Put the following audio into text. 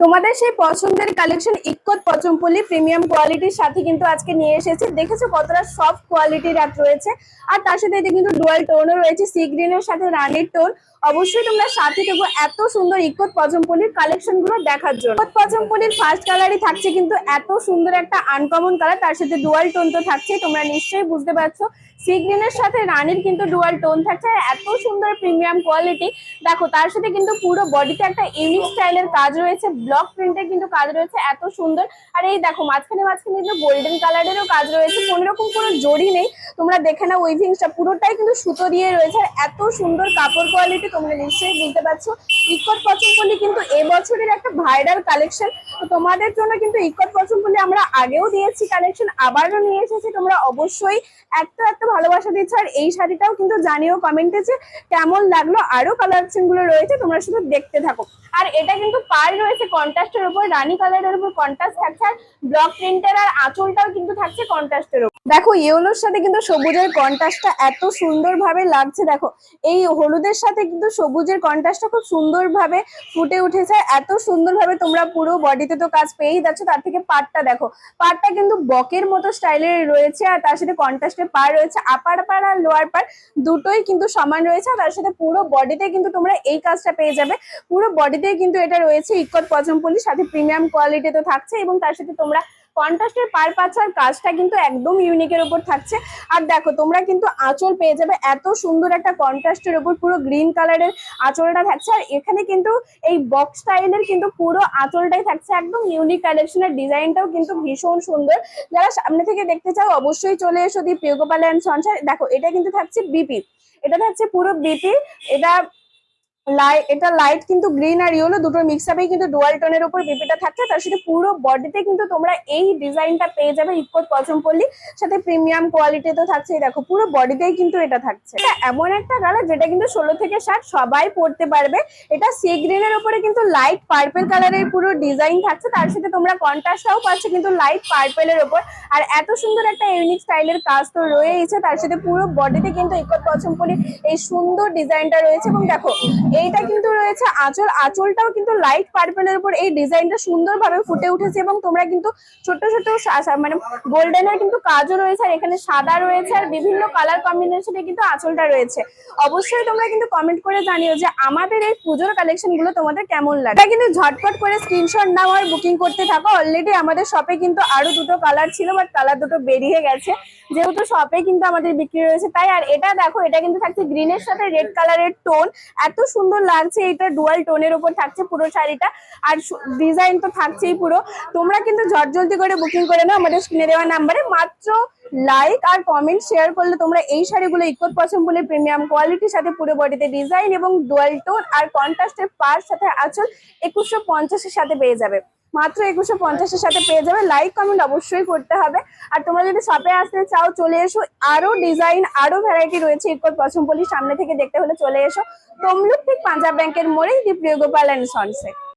তোমাদের সেই পছন্দের কালেকশন ইক্কত পচমপল্লি প্রিমিয়াম কোয়ালিটির সাথে কিন্তু আজকে নিয়ে এসেছি। দেখেছ কতটা সফট কোয়ালিটির রাত রয়েছে? আর তার সাথে এতে কিন্তু ডুয়াল টোনও রয়েছে সি গ্রিনের সাথে রানির টোন অবশ্যই তোমরা সাথে থেকো এত সুন্দর ইক্কত পচমপল্লির কালেকশনগুলো দেখার জন্য। ইক্কত পচমপল্লির ফার্স্ট কালারই থাকছে কিন্তু এত সুন্দর একটা আনকমন কালার তার সাথে ডুয়াল টোন তো থাকছে তোমরা নিশ্চয়ই বুঝতে পারছ। সি গ্রিনের সাথে রানির কিন্তু ডুয়াল টোন থাকছে, আর এত সুন্দর প্রিমিয়াম কোয়ালিটি দেখো, তার সাথে কিন্তু পুরো বডিতে একটা ইউনিক স্টাইলের কাজ রয়েছে ব্লক প্রিন্টের কিন্তু কাজ রয়েছে এত সুন্দর। আর এই দেখো, মাঝখানে মাঝখানে কিন্তু গোল্ডেন কালারেরও কাজ রয়েছে, কোনো রকম কোনো জড়ি নেই। তোমরা দেখে নাও উইভিংসটা পুরোটাই কিন্তু সুতো দিয়ে রয়েছে। আর এত সুন্দর কাপড় কোয়ালিটি তোমরা নিশ্চয়ই বুঝতে পারছ। ইকট পচনপল্লি কিন্তু এবছরের একটা ভাইরাল কালেকশন তো তোমাদের জন্য কিন্তু ইকট পচনপল্লি আমরা আগেও দিয়েছি কালেকশন আবারও নিয়ে এসেছি। তোমরা অবশ্যই এত এত ভালোবাসা দিচ্ছ। আর এই শাড়িটাও কিন্তু জানিও কমেন্টে যে কেমন লাগল আরও কালেকশনগুলো রয়েছে, তোমরা শুধু দেখতে থাকো। আর এটা কিন্তু পার রয়েছে কন্ট্রাস্টের উপর, রানী কালারের উপর কন্ট্রাস্ট থাকছে, আর ব্লক প্রিন্টের আর আঁচলটাও কিন্তু থাকছে কন্ট্রাস্টের দেখো, ইয়েলোর সাথে কিন্তু সবুজের কন্ট্রাস্টটা এত সুন্দর ভাবে লাগছে, দেখো। এই হলুদের সাথে কিন্তু সবুজের কন্ট্রাস্টটা খুব সুন্দর ভাবে ফুটে উঠেছে। এত সুন্দর ভাবে তোমরা পুরো বডিতে তো কাজ পেয়েই যাচ্ছ, তার থেকে পাটটা দেখো। পাটটা কিন্তু বকের মতো স্টাইলের রয়েছে আর তার সাথে কন্ট্রাস্টের পার রয়েছে। আপার পার আর লোয়ার পার দুটোই কিন্তু সমান রয়েছে আর তার সাথে পুরো বডিতে কিন্তু তোমরা এই কাজটা পেয়ে যাবে। পুরো বডিতে কিন্তু এটা রয়েছে ইকট পচমপল্লি, সাথে প্রিমিয়াম কোয়ালিটি তো থাকছে এবং তার সাথে তোমরা কন্ট্রাস্টের পার পাচ্ছার কাজটা কিন্তু একদম ইউনিকের উপর থাকছে। আর দেখো, তোমরা কিন্তু আঁচল পেয়ে যাবে এত সুন্দর একটা কন্ট্রাস্টের উপর, পুরো গ্রিন কালারের আঁচলটা থাকছে। আর এখানে কিন্তু এই বক্স স্টাইলের কিন্তু পুরো আঁচলটাই থাকছে একদম ইউনিক কালেকশনের ডিজাইনটাও কিন্তু ভীষণ সুন্দর। যারা সামনে থেকে দেখতে চাও, অবশ্যই চলে এসো দি প্রিয়গোপাল অ্যান্ড সনসার দেখো, এটা কিন্তু থাকছে বিপি এটা থাকছে পুরো বিপি এটা এটা লাইট কিন্তু গ্রিন আর ইয়েলো দুটো মিক্স আপে কিন্তু ডুয়াল টোনের উপর বিপিটা থাকছে। তার সাথে পুরো বডিতে কিন্তু তোমরা এই ডিজাইনটা পেয়ে যাবে ইকোত পচমপল্লি সাথে প্রিমিয়াম কোয়ালিটি তো থাকছে দেখো, পুরো বডিতেই কিন্তু এটা থাকছে। এটা এমন একটা কালার যেটা কিন্তু ষোলো থেকে ষাট সবাই পড়তে পারবে। এটা সি গ্রিনের উপরে কিন্তু লাইট পার্পেল কালারের পুরো ডিজাইন থাকছে। তার সাথে তোমরা কন্ট্রাস্টটাও পাচ্ছ কিন্তু লাইট পার্পেলের উপর। আর এত সুন্দর একটা ইউনিক স্টাইলের কাজ তো রয়েছে তার সাথে পুরো বডিতে কিন্তু ইকোত পচমপল্লির এই সুন্দর ডিজাইনটা রয়েছে। এবং দেখো এইটা কিন্তু রয়েছে আঁচল। আঁচলটাও কিন্তু লাইট পার্পেলের উপর এই ডিজাইনটা সুন্দরভাবে ফুটে উঠেছে এবং তোমরা কিন্তু ছোট ছোট মানে গোল্ডেনের কিন্তু কাজও রয়েছে আর এখানে সাদা রয়েছে আর বিভিন্ন কালার কম্বিনেশনে কিন্তু আঁচলটা রয়েছে। অবশ্যই তোমরা কিন্তু কমেন্ট করে জানিও যে আমাদের এই পুজোর কালেকশনগুলো তোমাদের কেমন লাগে। এটা কিন্তু ঝটপট করে স্ক্রিনশট নাও আর বুকিং করতে থাকো। অলরেডি আমাদের শপে কিন্তু আরও দুটো কালার ছিল বাট কালার দুটো বেরিয়ে গেছে। যেহেতু শপে কিন্তু আমাদের বিক্রি রয়েছে, তাই আর এটা দেখো, এটা কিন্তু থাকছে গ্রিনের সাথে রেড কালারের টোন এত সুন্দর লাগছে, এটা ডুয়াল টোনের উপর থাকছে পুরো শাড়িটা। আর ডিজাইন তো থাকছেই পুরো। তোমরা কিন্তু ঝটজলদি করে বুকিং করে নাও আমাদের স্ক্রিনে দেওয়া নাম্বারে মাত্র লাইক আর কমেন্ট শেয়ার করলে তোমরা এই শাড়িগুলো ইকোত পছন্দ বলে প্রিমিয়াম কোয়ালিটির সাথে পুরো বডিতে ডিজাইন এবং ডুয়াল টোন আর কন্ট্রাস্টের পার সাথে আচল একুশশো পঞ্চাশের সাথে পেয়ে যাবে। মাত্র একুশশো পঞ্চাশের সাথে পেয়ে যাবে। লাইক কমেন্ট অবশ্যই করতে হবে। আর তোমরা যদি শপে আসতে চাও, চলে এসো। আরও ডিজাইন আরও ভ্যারাইটি রয়েছে ইকোত পছন্দ সামনে থেকে দেখতে হলে চলে এসো। তমলুক ঠিক পাঞ্জাব ব্যাংকের মোড়েই দীপ্রিয় গোপাল অ্যান্ড সনসে